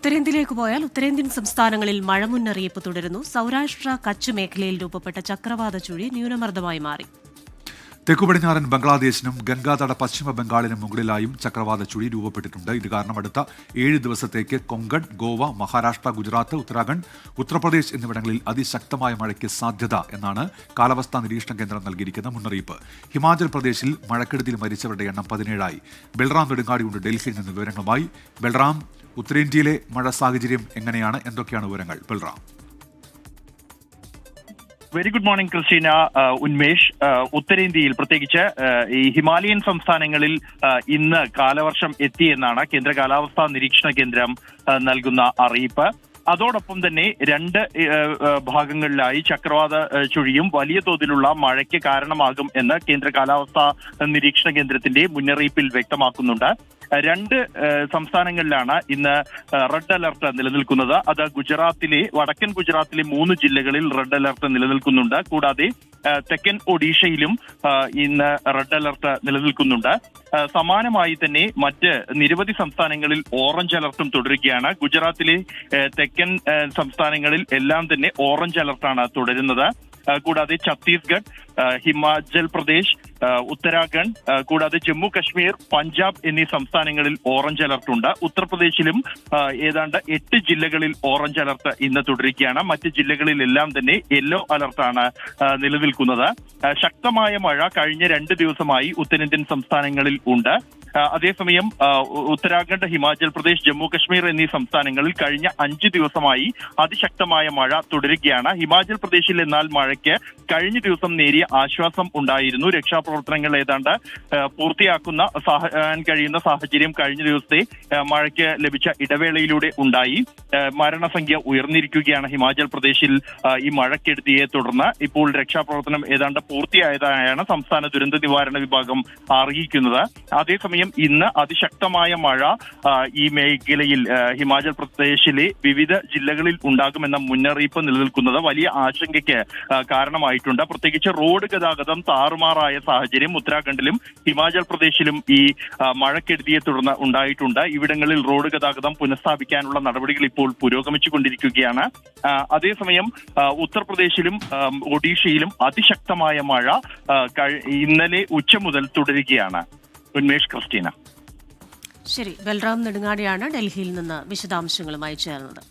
ഉത്തരേന്ത്യയിലേക്ക് പോയാൽ ഉത്തരേന്ത്യൻ സംസ്ഥാനങ്ങളിൽ മഴ മുന്നറിയിപ്പ് തുടരുന്നു. സൗരാഷ്ട്ര കച്ച് മേഖലയിൽ രൂപപ്പെട്ട ചക്രവാത ചുഴി ന്യൂനമർദ്ദമായി മാറി. തെക്കു പടിഞ്ഞാറൻ ബംഗ്ലാദേശിനും ഗംഗാതട പശ്ചിമ ബംഗാളിനും മുകളിലായും ചക്രവാത ചുഴി രൂപപ്പെട്ടിട്ടുണ്ട്. ഇത് കാരണം അടുത്ത ഏഴ് ദിവസത്തേക്ക് കൊങ്കൺ ഗോവ മഹാരാഷ്ട്ര ഗുജറാത്ത് ഉത്തരാഖണ്ഡ് ഉത്തർപ്രദേശ് എന്നിവിടങ്ങളിൽ അതിശക്തമായ മഴയ്ക്ക് സാധ്യത എന്നാണ് കാലാവസ്ഥാ നിരീക്ഷണ കേന്ദ്രം നൽകിയിരിക്കുന്ന മുന്നറിയിപ്പ്. ഹിമാചൽ പ്രദേശിൽ മഴക്കെടുതിയിൽ മരിച്ചവരുടെ എണ്ണം പതിനേഴായി. ബൽറാം നെടുങ്ങാടിയുണ്ട് ഡൽഹിയിൽ നിന്ന് വിവരങ്ങളുമായി. ബൽറാം ഉത്തരേന്ത്യയിലെ മഴ സാഹചര്യം എങ്ങനെയാണ്? എന്തൊക്കെയാണ് വിവരങ്ങൾ? Balram. Very good morning Christina Unmesh ആ, ഉത്തരേന്ത്യയിൽ പ്രത്യേകിച്ച് ഈ ഹിമാലയൻ സംസ്ഥാനങ്ങളിൽ ആ, ഇന്ന് കാലവർഷം എത്തിയെന്നാണ് കേന്ദ്ര കാലാവസ്ഥാ നിരീക്ഷണ കേന്ദ്രം നൽകുന്ന അറിയിപ്പ്. അതോടൊപ്പം തന്നെ രണ്ട് ഭാഗങ്ങളിലായി ചക്രവാത ചുഴിയും വലിയ തോതിലുള്ള മഴയ്ക്ക് കാരണമാകും എന്ന് കേന്ദ്ര കാലാവസ്ഥാ നിരീക്ഷണ കേന്ദ്രത്തിന്റെ മുന്നറിയിപ്പിൽ വ്യക്തമാക്കുന്നുണ്ട്. രണ്ട് സംസ്ഥാനങ്ങളിലാണ് ഇന്ന് റെഡ് അലർട്ട് നിലനിൽക്കുന്നത്. അത് ഗുജറാത്തിലെ വടക്കൻ ഗുജറാത്തിലെ മൂന്ന് ജില്ലകളിൽ റെഡ് അലർട്ട് നിലനിൽക്കുന്നുണ്ട്. കൂടാതെ തെക്കൻ ഒഡീഷയിലും ഇന്ന് റെഡ് അലർട്ട് നിലനിൽക്കുന്നുണ്ട്. സമാനമായി തന്നെ മറ്റ് നിരവധി സംസ്ഥാനങ്ങളിൽ ഓറഞ്ച് അലർട്ടും തുടരുകയാണ്. ഗുജറാത്തിലെ തെക്കൻ സംസ്ഥാനങ്ങളിൽ എല്ലാം തന്നെ ഓറഞ്ച് അലർട്ടാണ് തുടരുന്നത്. കൂടാതെ ഛത്തീസ്ഗഡ് ഹിമാചൽ പ്രദേശ് ഉത്തരാഖണ്ഡ് കൂടാതെ ജമ്മു കശ്മീർ പഞ്ചാബ് എന്നീ സംസ്ഥാനങ്ങളിൽ ഓറഞ്ച് അലർട്ട് ഉണ്ട്. ഉത്തർപ്രദേശിലും ഏതാണ്ട് എട്ട് ജില്ലകളിൽ ഓറഞ്ച് അലർട്ട് ഇന്ന് തുടരുകയാണ്. മറ്റ് ജില്ലകളിലെല്ലാം തന്നെ യെല്ലോ അലർട്ടാണ് നിലനിൽക്കുന്നത്. ശക്തമായ മഴ കഴിഞ്ഞ രണ്ട് ദിവസമായി ഉത്തരേന്ത്യൻ സംസ്ഥാനങ്ങളിൽ ഉണ്ട്. അതേസമയം ഉത്തരാഖണ്ഡ് ഹിമാചൽ പ്രദേശ് ജമ്മു കശ്മീർ എന്നീ സംസ്ഥാനങ്ങളിൽ കഴിഞ്ഞ അഞ്ച് ദിവസമായി അതിശക്തമായ മഴ തുടരുകയാണ്. ഹിമാചൽ പ്രദേശിൽ എന്നാൽ മഴയ്ക്ക് കഴിഞ്ഞ ദിവസം നേരിയ ആശ്വാസം ഉണ്ടായിരുന്നു. രക്ഷാപ്രവർത്തനങ്ങൾ ഏതാണ്ട് പൂർത്തിയാക്കുന്ന കഴിയുന്ന സാഹചര്യം കഴിഞ്ഞ ദിവസത്തെ മഴയ്ക്ക് ലഭിച്ച ഇടവേളയിലൂടെ ഉണ്ടായി. മരണസംഖ്യ ഉയർന്നിരിക്കുകയാണ് ഹിമാചൽ പ്രദേശിൽ ഈ മഴക്കെടുതിയെ തുടർന്ന്. ഇപ്പോൾ രക്ഷാപ്രവർത്തനം ഏതാണ്ട് പൂർത്തിയായതായാണ് സംസ്ഥാന ദുരന്ത നിവാരണ വിഭാഗം അറിയിക്കുന്നത്. അതേസമയം ഇന്ന് അതിശക്തമായ മഴ ഈ മേഖലയിൽ ഹിമാചൽ പ്രദേശിലെ വിവിധ ജില്ലകളിൽ ഉണ്ടാകുമെന്ന മുന്നറിയിപ്പ് നിലനിൽക്കുന്നത് വലിയ ആശങ്കയ്ക്ക് കാരണമായിട്ടുണ്ട്. പ്രത്യേകിച്ച് റോഡ് ഗതാഗതം താറുമാറായ സാഹചര്യം ഉത്തരാഖണ്ഡിലും ഹിമാചൽ പ്രദേശിലും ഈ മഴക്കെടുതിയെ തുടർന്ന് ഉണ്ടായിട്ടുണ്ട്. ഇവിടങ്ങളിൽ റോഡ് ഗതാഗതം പുനഃസ്ഥാപിക്കാനുള്ള നടപടികൾ ഇപ്പോൾ പുരോഗമിച്ചുകൊണ്ടിരിക്കുകയാണ്. അതേസമയം ഉത്തർപ്രദേശിലും ഒഡീഷയിലും അതിശക്തമായ മഴ ഇന്നലെ ഉച്ച മുതൽ തുടരുകയാണ്. ഉന്മേഷ് ക്രിസ്റ്റീന. ശരി ബൽറാം നെടുങ്ങാടിയാണ് ഡൽഹിയിൽ നിന്ന് വിശദാംശങ്ങളുമായി ചേർന്നത്.